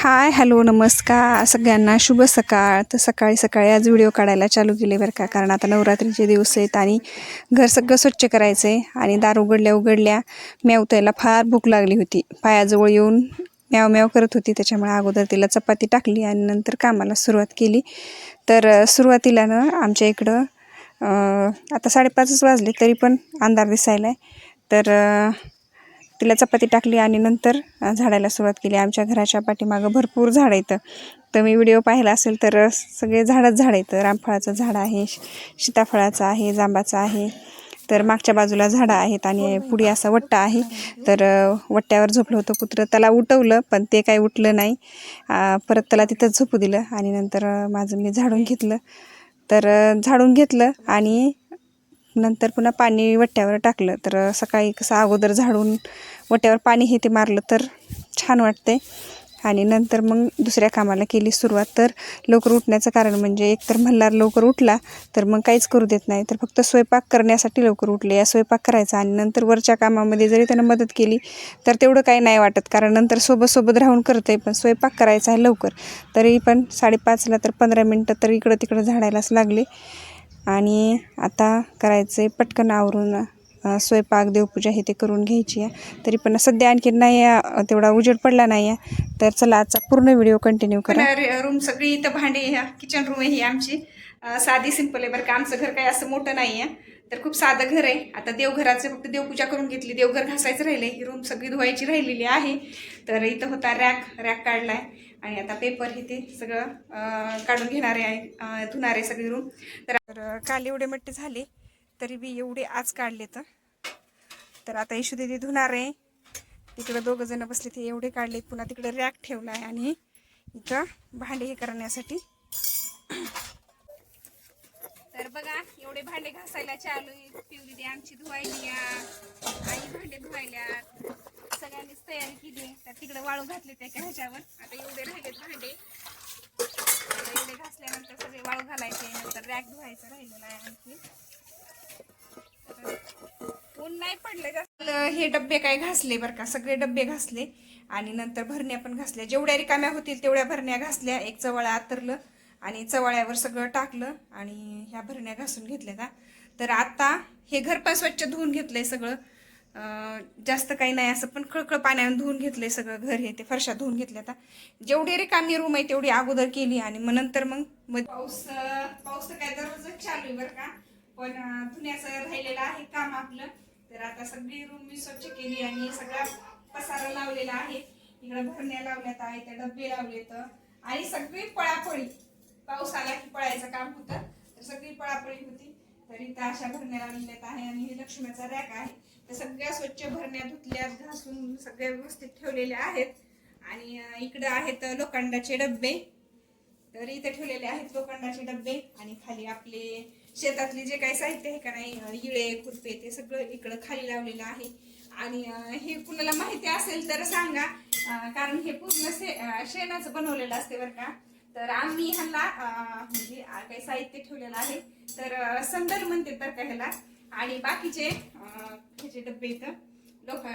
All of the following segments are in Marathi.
हाय हॅलो नमस्कार. सगळ्यांना शुभ सकाळ. तर सकाळी सकाळी आज व्हिडिओ काढायला चालू केले बरं का कारण आता नवरात्रीचे दिवस आहेत आणि घर सगळं स्वच्छ करायचं आहे आणि दार उघडल्या उघडल्या म्यावतायला फार भूक लागली होती. पायाजवळ येऊन म्याव म्याव करत होती त्याच्यामुळे अगोदर तिला चपाती टाकली आणि नंतर कामाला सुरुवात केली. तर सुरुवातीला ना आमच्या इकडं आता साडेपाचच वाजले तरी पण अंधार दिसायला आहे तर तिला चपाती टाकली आणि नंतर झाडायला सुरुवात केली. आमच्या घराच्या पाठीमागं भरपूर झाडं येतं तर मी व्हिडिओ पाहिला असेल तर सगळे झाडच झाड येतं रामफळाचं झाड आहे सीताफळाचं आहे जांबाचं आहे. तर मागच्या बाजूला झाडं आहेत आणि पुढे असा वट्टा आहे. तर वट्ट्यावर झोपलं होतं कुत्रं. त्याला उठवलं पण ते काही उठलं नाही. परत त्याला तिथंच झोपू दिलं आणि नंतर माझं मी झाडून घेतलं. तर झाडून घेतलं आणि नंतर पुन्हा पाणी वट्ट्यावर टाकलं. तर सकाळी कसं अगोदर झाडून वट्ट्यावर पाणी हे ते मारलं तर छान वाटते आणि नंतर मग दुसऱ्या कामाला केली सुरुवात. तर लवकर उठण्याचं कारण म्हणजे एकतर मल्हार लवकर उठला तर मग काहीच करू देत नाही. तर फक्त स्वयंपाक करण्यासाठी लवकर उठले. या स्वयंपाक करायचा आणि नंतर वरच्या कामामध्ये जरी त्यानं मदत केली तर तेवढं काही नाही वाटत. कारण नंतर सोबत सोबत राहून करते पण स्वयंपाक करायचा आहे लवकर. तरी पण साडेपाचला तर पंधरा मिनटं तर इकडं तिकडं झाडायलाच लागले. आणि आता करायचं आहे पटकन आवरून स्वयंपाक देवपूजा हे ते करून घ्यायची आहे. तरी पण सध्या आणखी नाही तेवढा उजेड पडला नाही आहे. तर चला आजचा पूर्ण व्हिडिओ कंटिन्यू करा. रूम सगळी इथं भांडी ह्या किचन रूम आहे ही आमची. साधी सिंपल आहे बरं का आमचं घर काही असं मोठं नाही आहे. तर खूप साधं घर आहे. आता देवघराचं फक्त देवपूजा करून घेतली देवघर घासायचं राहिलं ही रूम सगळी धुवायची राहिलेली आहे. तर इथं होता रॅक रॅक काढला आहे आणि आता पेपर हे ते सगळं काढून घेणारे आहे धुणारे सगळी रूम तर काल एवढे मट्टे झाले तरी बी एवढे आज काढले तर. तर आता इशू दिदी धुणार आहे. तिकडं दोघं जण बसले ते एवढे काढले पुन्हा तिकडे रॅक ठेवला आहे आणि इथं भांडे हे करण्यासाठी. तर बघा एवढे भांडे घासायला चालू आहे. पिवली दे आमची धुवायली या आई भांडे धुवायल्या सगळ्यांनीच तयारी केली आहे. तर तिकडे वाळू घातले त्या ह्याच्यावर आता एवढे राहिलेत भांडे. आता एवढे घासल्यानंतर सगळे वाळू घालायचे नंतर रॅक धुवायचं राहिलेलं आहे आणखी. ऊन नाही पडले जास्त. हे डब्बे काय घासले बरं का? सगळे डब्बे घासले. आणि नंतर भरण्या पण घासल्या. जेवढ्या रिकाम्या होतील तेवढ्या भरण्या घासल्या. एक चवळा आतरलं आणि चवळ्यावर सगळं टाकलं आणि ह्या भरण्या घासून घेतल्या का तर आता हे घर पण स्वच्छ धुवून घेतलंय सगळं. जास्त काही नाही असं पण खळखळ पाण्याने धुवून घेतले सगळं घर हे ते फरशा धुवून घेतल्या आता. जेवढी रिकामी रूम आहे तेवढी अगोदर केली आणि मग नंतर मग मग पाऊस पाऊस तर काय दररोजच चालू आहे बरं का. पण धुण्याचं राहिलेलं आहे काम आपलं. तर आता सगळी रूम मी स्वच्छ केली आणि सगळा पसारा लावलेला आहे. इकडे भरण्या लावल्यात आहे त्या डब्बे लावलेत. आणि सगळी पळापळी. पाऊस आला की पळायचं काम होतं. तर सगळी पळापळी होती. तर इथं अशा भरण्या लावलेल्यात आहे आणि हे लक्ष्मीचा रॅक आहे. तर सगळ्या स्वच्छ भरण्या धुतल्या घासून सगळ्या व्यवस्थित ठेवलेल्या आहेत. आणि इकडं आहेत लोखंडाचे डब्बे. तर इथे ठेवलेले आहेत लोखंडाचे डब्बे. आणि खाली आपले शेतातले जे काही साहित्य आहे का नाही इळे खुरपे ते सगळं इकडं खाली लावलेलं आहे. आणि हे कुणाला माहिती असेल तर सांगा कारण हे पूर्ण शे शेणाचं बनवलेलं असते बरं का. तर आम्ही ह्याला म्हणजे काही साहित्य ठेवलेलं आहे. तर संदर म्हणते तर का ह्याला? आणि बाकीचे ह्याचे डब्बे इथं. लोक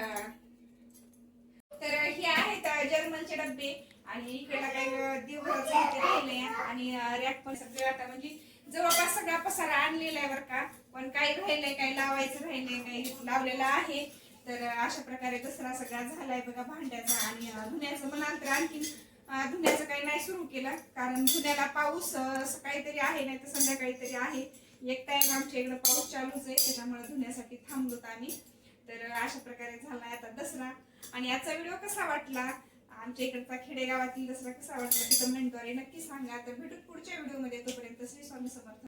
तर हे आहेत जर्मनचे डब्बे. आणि इकडे काही राहिले आणि रॅक पण सगळे आता म्हणजे जवळपास सगळा पसारा आणलेला आहे बरं का. पण काही राहिलंय काही लावायचं राहिलंय काही लावलेलं आहे. तर अशा प्रकारे दसरा सगळा झालाय बघा भांड्याचा आणि धुण्याचं म्हणाल तर आणखी धुण्याचं काही नाही सुरू केलं. कारण धुण्याला पाऊस असं सकाळी तरी आहे नाही तर संध्याकाळी तरी आहे. एक टाईम आमच्या इकडं पाऊस चालूच आहे त्याच्यामुळे धुण्यासाठी थांबलोत आम्ही. तर अशा प्रकारे झाला आता दसरा. आणि याचा व्हिडिओ कसा वाटला? आमच्या इकडचा खेडेगावातील दसरा कसा वाटला? ते कमेंटद्वारे नक्की सांगा. तर भेटू पुढच्या व्हिडिओमध्ये. तोपर्यंत श्री स्वामी समर्थ.